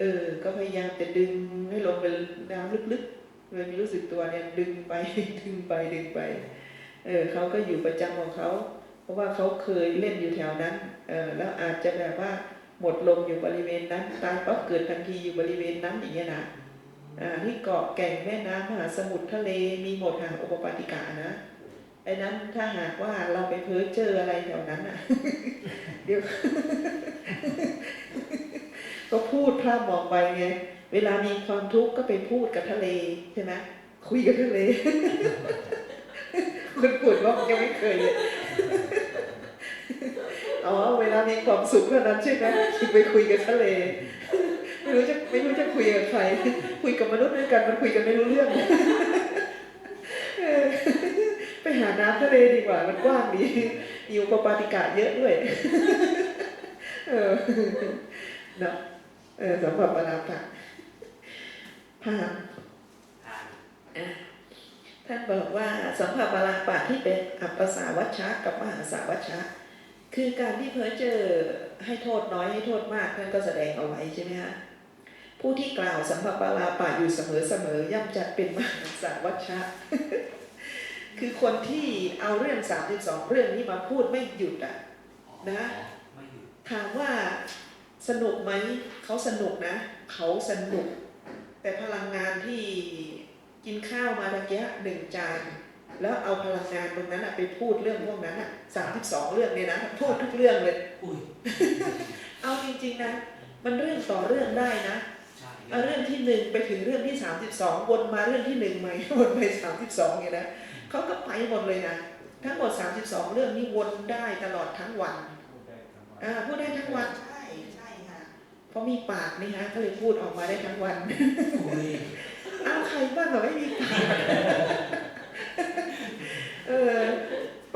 เออ ก็พยายามจะดึงให้ลงไปน้ำลึกๆเลยมีรู้สึกตัวเนี่ยดึงไปดึงไปดึงไป เออเขาก็อยู่ประจำของเขา เพราะว่าเขาเคยเล่นอยู่แถวนั้น เออแล้วอาจจะแบบว่าหมดลมอยู่บริเวณนั้น ตายปั๊บเกิดทันทีอยู่บริเวณนั้นอย่างเงี้ยนะ อ่าที่เกาะแก่งแม่น้ำมหาสมุทรทะเลมีหมดหางอุปปาติกานะไอ้นั้นถ้าหากว่าเราไปเพ้อเจออะไรแถวนั้นอะ เดี๋ยว ก็พูดพร่ำบอกไปไง เวลามีความทุกข์ก็ไปพูดกับทะเลใช่ไหมคุยกับทะเลคุณปวดว่ายังไม่เคยเลยอ๋อเวลามีความสุขเท่านั้นใช่ไหมไปคุยกับทะเล ไม่รู้จะไม่รู้จะคุยกับใคร คุยกับมนุษย์ด้วยกันมันคุยกันไม่รู้เรื่องเออไปหาน้ำทะเลดีกว่า มันกว้างดีมีอุปปาติกะเยอะด้วย เออเนาะ เออสำหรับปราปะผ่านอ่านท่านบอกว่าสัมภาปราปะที่เป็นอัปปสาวัชชะกับมหาสาวัชชะคือการที่เพ้อเจอให้โทษน้อยให้โทษมากท่านก็แสดงเอาไว้ใช่ไหมฮะผู้ที่กล่าวสัมภาปราปะอยู่เสมอเสมอๆย่อมจัดเป็นมหาสาวัชชะคือคนที่เอาเรื่อง32เรื่องนี้มาพูดไม่หยุดอะนะไม่หยุดถามว่า สนุกไหมเขาสนุกนะ เขาสนุก แต่พลังงานที่กินข้าวมาตะเกียหนึ่งจานแล้วเอาพลังงานตรงนั้นอะไปพูดเรื่องพวกนั้นอะสามสิบสองเรื่องเนี่ยนะพูดทุกเรื่องเลยอุ้ยเอาจริงๆนะ มันเรื่องต่อเรื่องได้นะใช่เอาเรื่องที่หนึ่งไปถึงเรื่องที่สามสิบสองวนมาเรื่องที่หนึ่งใหม่วนไปสามสิบสองเนี่ยนะเขาก็ไปหมดเลยนะทั้งหมดสามสิบสองเรื่องนี้วนได้ตลอดทั้งวันอ่าพูดได้ทั้งวันใช่ใช่ค่ะ เพราะมีปากนี่ฮะก็เลยพูดออกมาได้ทั้งวันอุ้ยอ้าวใครบ้างเหรอไม่มีปากเออ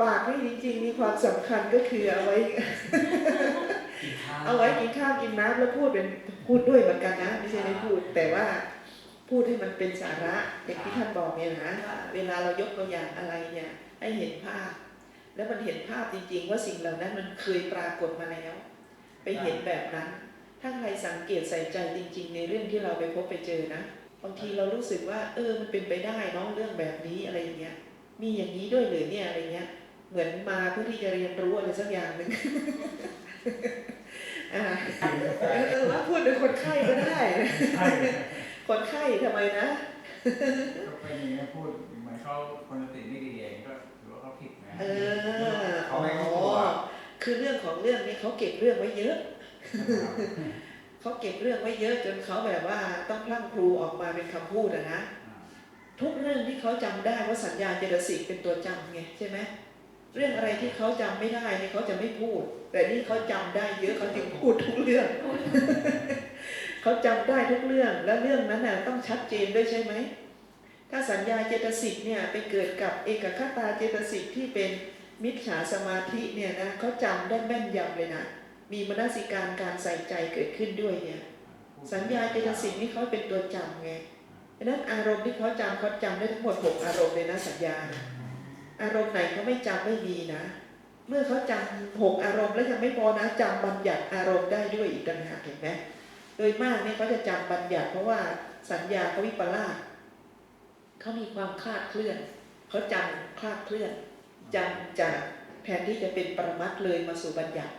ปากนี่จริงๆมีความสำคัญก็คือเอาไว้กินข้าวเอาไว้กินข้าวกินน้ำแล้วพูดเป็นพูดด้วยเหมือนกันนะไม่ใช่ไม่พูด แต่ว่าพูดให้มันเป็นสาระอย่างที่ท่านบอกเนี่ยนะว่าเวลาเรายกตัวอย่างอะไรเนี่ย ให้เห็นภาพ แล้วมันเห็นภาพจริง ๆ ว่าสิ่งเหล่านั้นมันเคยปรากฏมาแล้ว ไปเห็นแบบนั้น ถ้าใครสังเกตใส่ใจจริง ๆ ในเรื่องที่เราไปพบไปเจอนะ บางทีเรารู้สึกว่า เออ มันเป็นไปได้เน้องเรื่องแบบนี้อะไรอย่างเงี้ย มีอย่างนี้ด้วยหรือเนี่ยอะไรเงี้ย เหมือนมาเพื่อที่จะเรียนรู้อะไรสักอย่างหนึ่งอ่าเออเออว่าพูดเป็นคนไข้ก็ได้ใช่คนไข้ทำไมนะก็เป็นอย่างนี้พูดเหมือนเขาคนสติไม่ดีเองก็ถือว่าเขาผิดนะเออเขาไม่รู้อ๋ตัวอคือเรื่องของเรื่องนี้เขาเก็บเรื่องไว้เยอะ เขาเก็บเรื่องไว้เยอะจนเขาแบบว่าต้องพลั่งพลูออกมาเป็นคำพูดอะนะทุกเรื่องที่เขาจำได้ว่าสัญญาเจตสิกเป็นตัวจำไงใช่ไหมเรื่องอะไรที่เขาจำไม่ได้เนี่ยเขาจะไม่พูด แต่นี่เขาจำได้เยอะเขาจึงพูดทุกเรื่องเขาจำได้ทุกเรื่องและเรื่องนั้นน่ะต้องชัดเจนด้วยใช่ไหมถ้าสัญญาเจตสิกเนี่ยไปเกิดกับเอกคตาเจตสิกที่เป็นมิจฉาสมาธิเนี่ยนะเขาจำได้แม่นยำเลยนะ มีมนสิการการใส่ใจเกิดขึ้นด้วยเนี่ย สัญญาเจตสิกนี่เขาเป็นตัวจำไงดังนั้นอารมณ์ที่เขาจำเขาจำได้ทั้งหมดหกอารมณ์เลยนะสัญญา อารมณ์ไหนเขาไม่จำไม่มีนะ เมื่อเขาจำหกอารมณ์แล้วยังไม่พอนะจำบัญญัติอารมณ์ได้ด้วยอีกต่างหากเห็นไหมโดยมากเนี่ยเขาจะจำบัญญัติเพราะว่าสัญญาเขาวิปลาสเขามีความคลาดเคลื่อนเขาจำคลาดเคลื่อนจำจากแทนที่จะเป็นปรมัตถ์เลยมาสู่บัญญัติ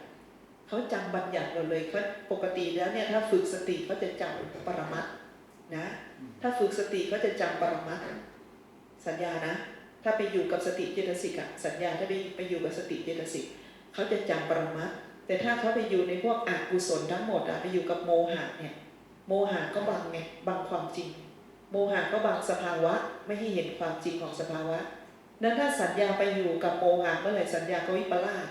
เขาจำบัญญัติหมดเลยเขาปกติแล้วเนี่ยถ้าฝึกสติเขาจะจำปรมัตถ์นะ ถ้าฝึกสติเขาจะจำปรมัตถ์สัญญานะ ถ้าไปอยู่กับสติเจตสิกอะสัญญาถ้าไปไปอยู่กับสติเจตสิกเขาจะจำปรมัตถ์แต่ถ้าเขาไปอยู่ในพวกอกุศลทั้งหมดอะไปอยู่กับโมหะเนี่ยโมหะก็บังไงบังความจริง โมหะก็บังสภาวะไม่ให้เห็นความจริงของสภาวะนั้นถ้าสัญญาไปอยู่กับโมหะเมื่อไหร่สัญญาก็วิปลาส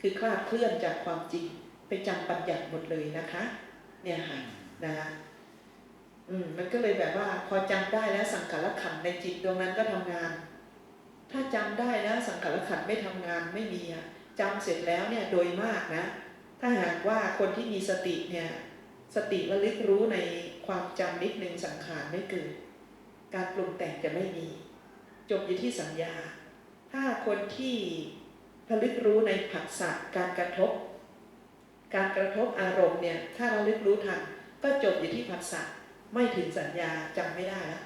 คือคลาดเคลื่อนจากความจริง ไปจำปัญญัติหมดเลยนะคะ เนี่ยค่ะนะคะอืมมันก็เลยแบบว่าพอจำได้แล้วสังขารขันในจิตดวงนั้นก็ทำงาน ถ้าจำได้แล้วสังขารขันไม่ทำงานไม่มีอะจำเสร็จแล้วเนี่ยโดยมากนะ ถ้าหากว่าคนที่มีสติเนี่ยสติระลึกรู้ในความจำนิดนึงสังขารไม่เกิด การปรุงแต่งจะไม่มี จบอยู่ที่สัญญา ถ้าคนที่ระลึกรู้ในผัสสะการกระทบ การกระทบอารมณ์เนี่ยถ้าเระลึกรู้ทันก็จบอยู่ที่ผัสสะไม่ถึงสัญญาจำไม่ได้แล้ว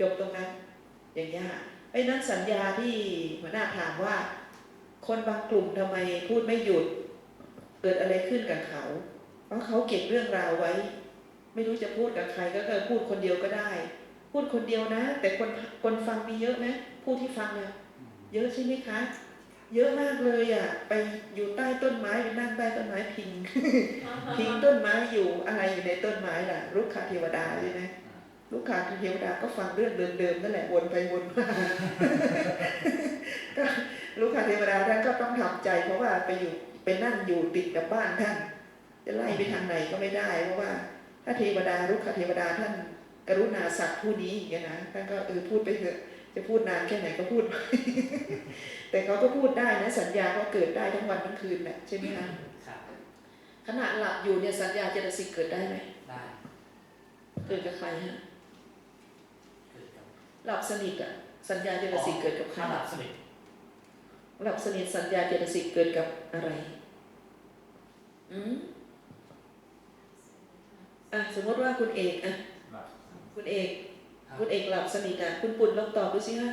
จบตรงนั้น อย่างนี้ยไอ้นั้นสัญญาที่หัวหน้าถามว่า คนบางกลุ่มทำไมพูดไม่หยุด เกิดอะไรขึ้นกับเขา เพราะเขาเก็บเรื่องราวไว้ ไม่รู้จะพูดกับใครก็เออพูดคนเดียวก็ได้ พูดคนเดียวนะ แต่คนคนฟังมีเยอะไหมผู้ที่ฟังเนี่ยเยอะใช่ไหมคะ เยอะมากเลยอะ ไปอยู่ใต้ต้นไม้ไปนั่งใต้ต้นไม้พิง พิงต้นไม้อยู่อะไรอยู่ในต้นไม้ล่ะลูกคาเทวดาใช่ไหมลูกคาเทวดาก็ฟังเรื่องเดิมๆนั่นแหละวนไปวนมาก็ลูกคาเทวดาท่านก็ต้องทำใจ เพราะว่าไปอยู่ไปนั่งอยู่ติดกับบ้านท่านจะไล่ไปทางไหนก็ไม่ได้ เพราะว่าถ้าเทวดาลูกคาเทวดาท่านกรุณาสัตว์ผู้นี้อย่างเงี้ยนะท่านก็เออพูดไปเถอะ จะพูดนานแค่ไหนก็พูดไปแต่เขาก็พูดได้นะ สัญญาก็เกิดได้ทั้งวันทั้งคืนแหละใช่ไหมคะครับขณะหลับอยู่เนี่ยสัญญาเจตสิกเกิดได้ไหมได้ เกิดกับใครฮะเกิดกับหลับสนิทอะสัญญาเจตสิกเกิดกับใครถ้าหลับสนิทหลับสนิทสัญญาเจตสิกเกิดกับอะไร อืมอะสมมติว่าคุณเอกอะหลับคุณเอก ครับคุณเอกหลับสนิทอะคุณปุ่นลองตอบดูสิฮะ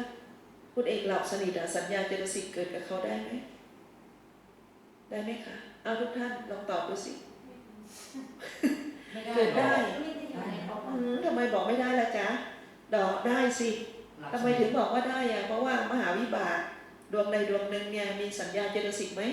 คุณเอกหลับสนิทอะสัญญาเจตสิกเกิดกับเขาได้ไหมได้ไหมคะเอาทุกท่านลองตอบดูสิไม่ได้เกิดได้ไม่ได้อยู่ในออกอืมทำไมบอกไม่ได้ล่ะจ๊ะดอกได้สิหลับทำไมถึงบอกว่าได้อะเพราะว่ามหาวิบากดวงใดดวงหนึ่งเนี่ยมีสัญญาเจตสิกไหม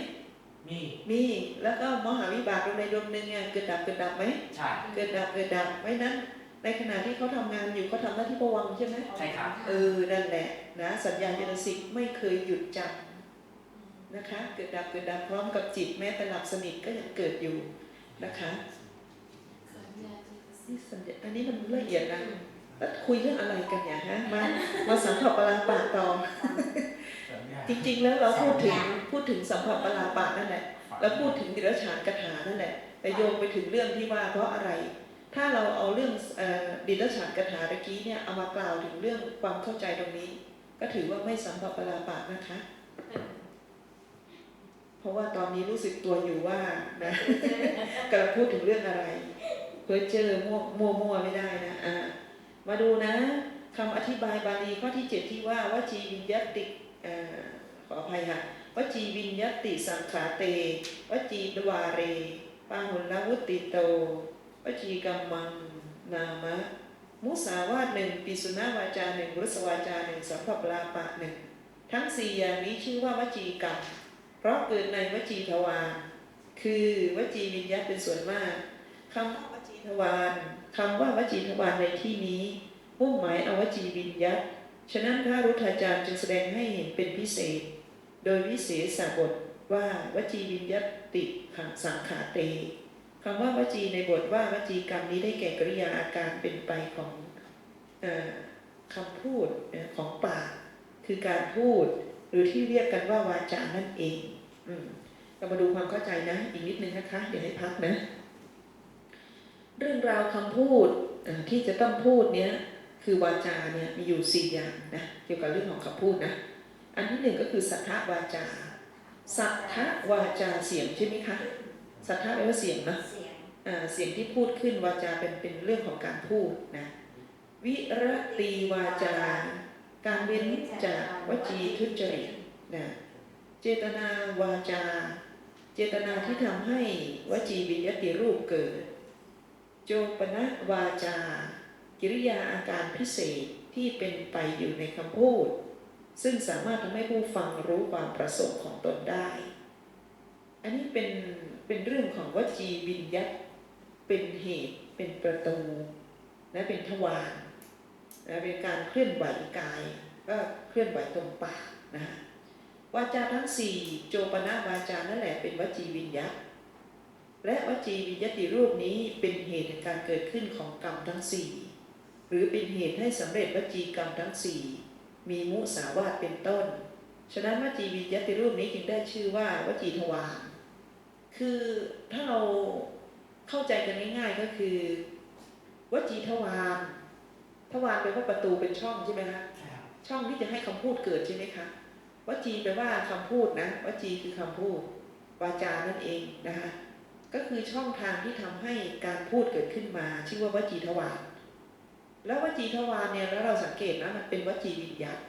มีมีแล้วก็มหาวิบากดวงใดดวงหนึ่งเนี่ยเกิดดับเกิดดับไหมใช่เกิดดับเกิดดับไม่นั้น ในขณะที่เขาทำงานอยู่เขาทำหน้าที่ประวังใช่ไหมใช่ครับเออนั่นแหละนะสัญญาเจตสิกไม่เคยหยุดจับนะคะเกิดดับเกิดดับพร้อมกับจิตแม้แต่หลับสนิทก็ยังเกิดอยู่นะคะนี่สัญญาอันนี้มันละเอียดนะแล้วคุยเรื่องอะไรกันเนี่ยฮะมามาสัมผัสปราปาต่อสัญญาจริงๆแล้วเราพูดถึงพูดถึงสัมผัสปราปานั่นแหละฝันแล้วพูดถึงดิรฉานกถานั่นแหละแต่โยงไปถึงเรื่องที่ว่าเพราะอะไร ถ้าเราเอาเรื่องอดิรฉานกถาตะกี้เนี่ยเอามากล่าวถึงเรื่องความเข้าใจตรงนี้ ก็ถือว่าไม่สัมผัสปราปานะคะ เพราะว่าตอนนี้รู้สึกตัวอยู่ว่านะกำลังพูดถึงเรื่องอะไร เพ้อเจอมั่วมั่วมั่วไม่ได้นะอ่ามาดูนะคำอธิบายบาลีข้อที่เจ็ดที่ว่าวจีวิญญติอขออภัยค่ะวจีวิญญติสังขาเตวจีดวาเรปาหุลวุติโต วจีกัมมังนามะ มุสาวาทหนึ่งปิสุนาวาจาหนึ่งรุสวาจาหนึ่งสัมภปลาปะหนึ่งทั้งสี่อย่างนี้ชื่อว่าวจีกรรมเพราะเกิดในวจีทวารคือวจีวิญญาตเป็นส่วนมากคำว่าวจีทวารคำว่าวจีทวารในที่นี้มุ่งหมายเอาวจีวิญญาตฉะนั้นพระรุทธาจารย์จึงแสดงให้เห็นเป็นพิเศษ โดยวิเศษสบทว่าวจีวิญญาติขังสังขาเต คำว่าวจีในบทว่าวจีกรรมนี้ได้แก่กริยาอาการเป็นไปของออคำพูดของปากคือการพูด หรือที่เรียกกันว่าวาจานั่นเองอืมเรามาดูความเข้าใจนะ อีกนิดนึงนะคะ เดี๋ยวให้พักนะ เรื่องราวคำพูดที่จะต้องพูดเนี้ยคือวาจาเนี่ยมีอยู่สี่อย่างนะเกี่ยวกับเรื่องของคำพูดนะอันที่หนึ่งก็คือสัทธวาจาสัทธวาจาเสียงใช่ไหมคะสัทธะแปลว่าเสียงนะ เสียงที่พูดขึ้นวาจาเป็นเป็นเรื่องของการพูดนะวิรตีวาจาการเว้นจากวจีทุจริตนะเจตนาวาจา เจตนาที่ทำให้วจีวิญญาติรูปเกิด โจปนะวาจา กิริยาอาการพิเศษที่เป็นไปอยู่ในคำพูด ซึ่งสามารถทำให้ผู้ฟังรู้ความประสงค์ของตนได้ อันนี้เป็นเป็นเรื่องของวจีวิญญัต เป็นเหตุเป็นประตู และเป็นทวารและเป็นการเคลื่อนไหวกาย ก็เคลื่อนไหวตรงปากนะฮะวาจาทั้งสี่โจปนาวาจานั่นแหละเป็นวจีวิญญัตและวจีวิญญาติรูปนี้เป็นเหตุแห่งการเกิดขึ้นของกรรมทั้งสี่หรือเป็นเหตุให้สำเร็จวจีกรรมทั้งสี่มีมุสาวาทเป็นต้น ฉะนั้นวจีวิญญาติรูปนี้จึงได้ชื่อว่าวจีทวารคือถ้าเรา เข้าใจกันง่ายๆก็คือวจีทวารทวารแปลว่าประตูเป็นช่องใช่ไหมคะใช่ครับช่องที่จะให้คำพูดเกิดใช่ไหมคะวจีแปลว่าคำพูดนะวจีคือคำพูดวาจานั่นเองนะคะก็คือช่องทางที่ทำให้การพูดเกิดขึ้นมา ชื่อว่าวจีทวารแล้ววจีทวารเนี่ยแล้วเราสังเกตนะมันเป็นวจีวิญญาณ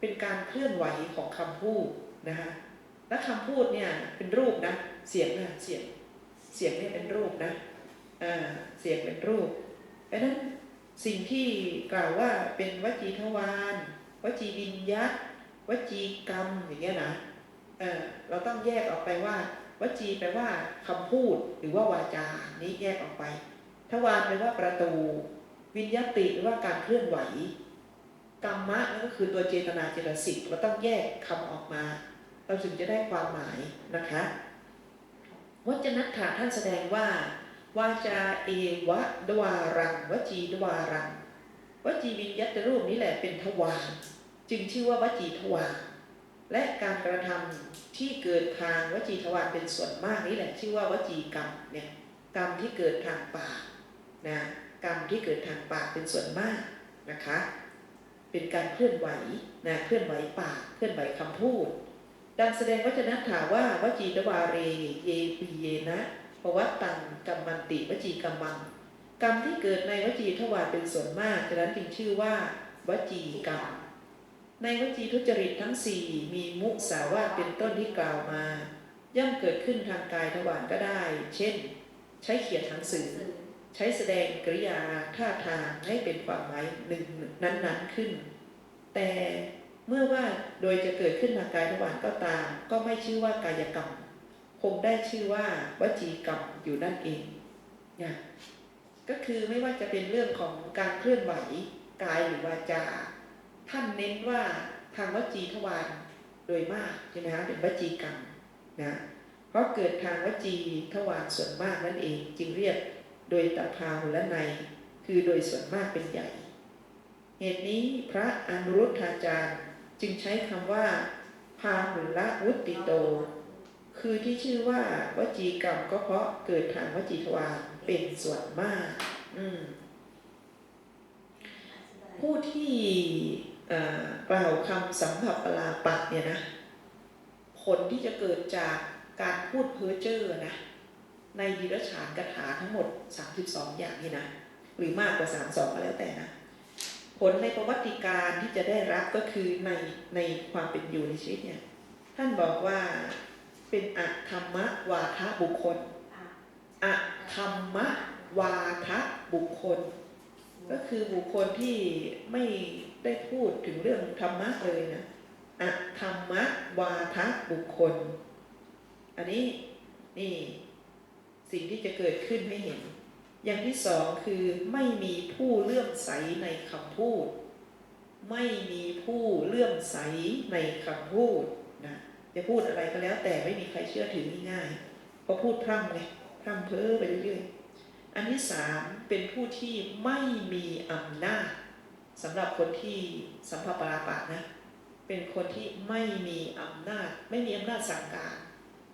เป็นการเคลื่อนไหวของคำพูดนะคะและคำพูดเนี่ยเป็นรูปนะเสียงนะเสียง เสียงเนี่ยเป็นรูปนะเสียงเป็นรูปเพราะนั้นสิ่งที่กล่าวว่าเป็นวจีทวารวจีวิญญาณวจีกรรมอย่างเงี้ยนะเเราต้องแยกออกไปว่า วจีแปลว่าคำพูดหรือว่าวาจานี้แยกออกไป ทวารแปลว่าประตู วิญญาติแปลว่าการเคลื่อนไหวกรรมะนั่นก็คือตัวเจตนาเจตสิกเราต้องแยกคำออกมา เราถึงจะได้ความหมายนะคะ วจนัตถาท่านแสดงว่า วาจาเอวะดวารังวจีดวารังวจีวิญญัตรูปนี้แหละเป็นทวารจึงชื่อว่าวจีทวารและการกระทำที่เกิดทางวจีทวารเป็นส่วนมากนี่แหละชื่อว่าวจีกรรมเนี่ยกรรมที่เกิดทางปากนะกรรมที่เกิดทางปากเป็นส่วนมากนะคะ เป็นการเคลื่อนไหวนะเคลื่อนไหวปากเคลื่อนไหวคำพูด ดังแสดงวจนะถาว่าวจีตวาเร เยปีเยนะปวัตตังกัมมันติวจีกรรมัง กรรมที่เกิดในวจีทวารเป็นส่วนมากฉะนั้นจึงชื่อว่า วจีกรรม ในวจีทุจริตทั้งสี่มีมุสาวาทเป็นต้นที่กล่าวมา ย่อมเกิดขึ้นทางกายทวารก็ได้ เช่น ใช้เขียนหนังสือ ใช้แสดงกริยาท่าทางให้เป็นความหมายหนึ่งนั้นๆขึ้น แต่ เมื่อว่าโดยจะเกิดขึ้นทางกายทวารก็ตาม ก็ไม่ชื่อว่ากายกรรม คงได้ชื่อว่าวจีกรรมอยู่นั่นเองนะก็คือไม่ว่าจะเป็นเรื่องของการเคลื่อนไหวกายหรือวาจา ท่านเน้นว่าทางวจีทวารโดยมากใช่ไหมคะเป็นวจีกรรมนะเพราะเกิดทางวจีทวารส่วนมากนั่นเอง จึงเรียกโดยตพาหุละในคือโดยส่วนมากเป็นใหญ่ เหตุนี้พระอนุรุทธาจารย์ จึงใช้คำว่า พาหุละวุติโต คือที่ชื่อว่าวจีกรรมก็เพราะเกิดทางวจีทวารเป็นส่วนมาก อืมผู้ที่กล่าวคำสัมผัสปลาปักเนี่ยนะ ผลที่จะเกิดจากการพูดเพ้อเจ้อนะ ในยีรฉานกถาทั้งหมด 32 อย่างนี่นะ หรือมากกว่า 32 ก็แล้วแต่นะ ผลในประวัติการที่จะได้รับก็คือในในความเป็นอยู่ในชีวิตเนี่ยท่านบอกว่าเป็นอธรรมวาทะบุคคลอธรรมวาทะบุคคล ก็คือบุคคลที่ไม่ได้พูดถึงเรื่องธรรมะเลยนะอะธรรมะวาทะบุคคล อันนี้นี่สิ่งที่จะเกิดขึ้นให้เห็น อย่างที่สองคือไม่มีผู้เลื่อมใสในคำพูด ไม่มีผู้เลื่อมใสในคำพูดนะจะพูดอะไรก็แล้วแต่ไม่มีใครเชื่อถือง่ายเพราะพูดพร่ำไงพร่ำเพ้อไปเรื่อยๆอันที่สามเป็นผู้ที่ไม่มีอำนาจสำหรับคนที่สัมภปราปะนะเป็นคนที่ไม่มีอำนาจ ไม่มีอำนาจสั่งการ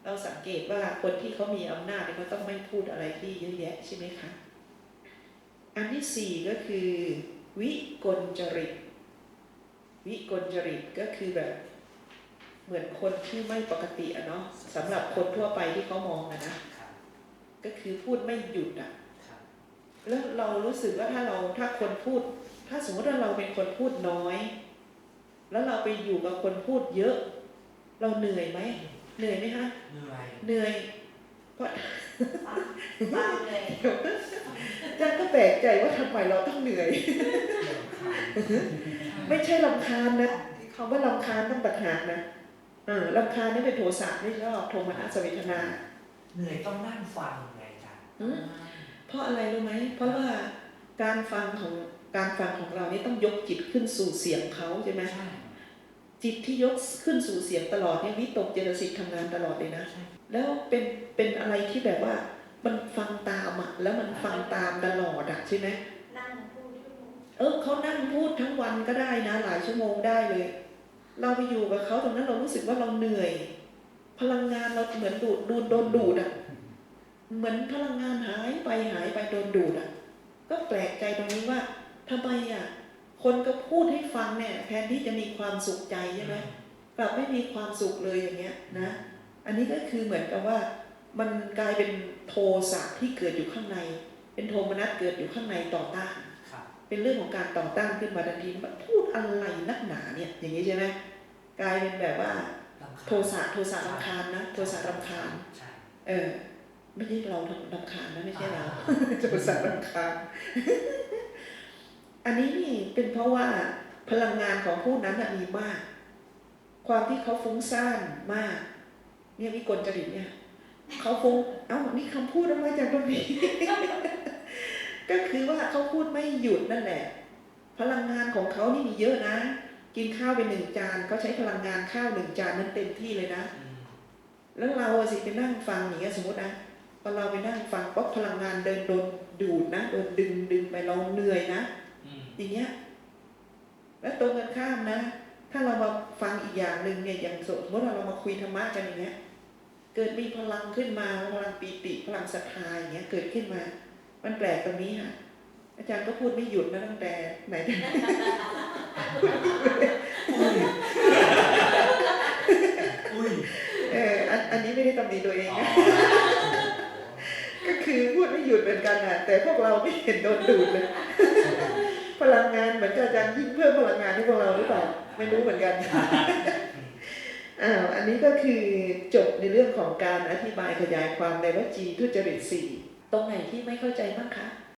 เราสังเกตว่าคนที่เขามีอำนาจเขาต้องไม่พูดอะไรที่เยอะแยะใช่ไหมคะ อันที่สี่ก็คือ วิกลจริต วิกลจริตก็คือแบบเหมือนคนที่ไม่ปกติอะเนาะสำหรับคนทั่วไปที่เขามองอะนะก็คือพูดไม่หยุดอะแล้วเรารู้สึกว่าถ้าเราถ้าคนพูด ถ้าสมมติว่าเราเป็นคนพูดน้อย แล้วเราไปอยู่กับคนพูดเยอะ เราเหนื่อยไหม เหนื่อยไหมคะ เหนื่อยเหนื่อยเพราะฟังเลยอาจารย์ก็แปลกใจว่าทำไมเราต้องเหนื่อย ไม่ใช่ลำคาญนะคำว่าลำคาญต้องตัดหากนะเออลำคาญนี่เป็นโทสะไม่ชอบโทมนัสเวทนา เหนื่อยต้องนั่งฟังไงจ้ะอืมเพราะอะไรรู้ไหม เพราะว่าการฟังของการฟังของเรานี่ต้องยกจิตขึ้นสู่เสียงเขาใช่ไหมใช่ จิตที่ยกขึ้นสู่เสียงตลอดเนี่ยวิตกเจตสิกทำงานตลอดเลยนะใช่แล้วเป็นเป็นอะไรที่แบบว่ามันฟังตามอะแล้วมันฟังตามตลอดอะใช่ไหมนั่งพูดชั่วโมงเออเขานั่งพูดทั้งวันก็ได้นะ หลายชั่วโมงได้เลย เราไปอยู่กับเขาตรงนั้นเรารู้สึกว่าเราเหนื่อย พลังงานเราเหมือนดูดดูดโดนดูดอะเหมือนพลังงานหายไปหายไปโดนดูดอะก็แปลกใจตรงนี้ว่าทำไมอะ คนก็พูดให้ฟังเนี่ยแทนที่จะมีความสุขใจใช่ไหมกลับไม่มีความสุขเลยอย่างเงี้ยนะ อันนี้ก็คือเหมือนกับว่ามันกลายเป็นโทสะที่เกิดอยู่ข้างใน เป็นโทมนัสเกิดอยู่ข้างในต่อต้านครับเป็นเรื่องของการต่อต้านขึ้นมาทันทีมันพูดอะไรนักหนาเนี่ยอย่างนี้ใช่ไหมกลายเป็นแบบว่ารำคาญโทสะโทสะรำคาญนะโทสะรำคาญใช่เออไม่ใช่เรารำคาญนะไม่ใช่เราโทสะรำคาญ อันนี้นี่เป็นเพราะว่าพลังงานของผู้นั้นมีมาก ความที่เขาฟุ้งซ่านมาก เนี่ยวิกลจริตเนี่ยเขาฟุ้งเอ้านี่คำพูดออกมาจากตรงนี้ ก็คือว่าเขาพูดไม่หยุดนั่นแหละ พลังงานของเขานี่มีเยอะนะ กินข้าวไปหนึ่งจานเขาใช้พลังงานข้าวหนึ่งจานนั้นเต็มที่เลยนะ แล้วเราสิไปนั่งฟังอย่างเงี้ยสมมตินะพอเราไปนั่งฟังป๊บพลังงานเดินโดนดูดนะโดนดึงดึงไปเราเหนื่อยนะ อืมอย่างเงี้ยแล้วตรงกันข้ามนะ ถ้าเรามาฟังอีกอย่างหนึ่งเนี่ยอย่างสมมติว่าเรามาคุยธรรมะกันอย่างเงี้ย เกิดมีพลังขึ้นมาพลังปีติพลังศรัทธาอย่างเงี้ยเกิดขึ้นมา มันแปลกตรงนี้ค่ะอาจารย์ก็พูดไม่หยุดนะตั้งแต่ไหนแต่ไหนอุ้ยเอออันอันนี้ไม่ได้ตำหนิตัวเองอ๋อนะก็คือพูดไม่หยุดเหมือนกันนะแต่พวกเราไม่เห็นโดนดูดเลย พลังงานเหมือนกับอาจารย์ยิ่งเพิ่มพลังงานให้พวกเราหรือเปล่าไม่รู้เหมือนกันอ้าวอันนี้ก็คือจบในเรื่องของการอธิบายขยายความในวจีทุจริตสี่ตรงไหนที่ไม่เข้าใจบ้างคะ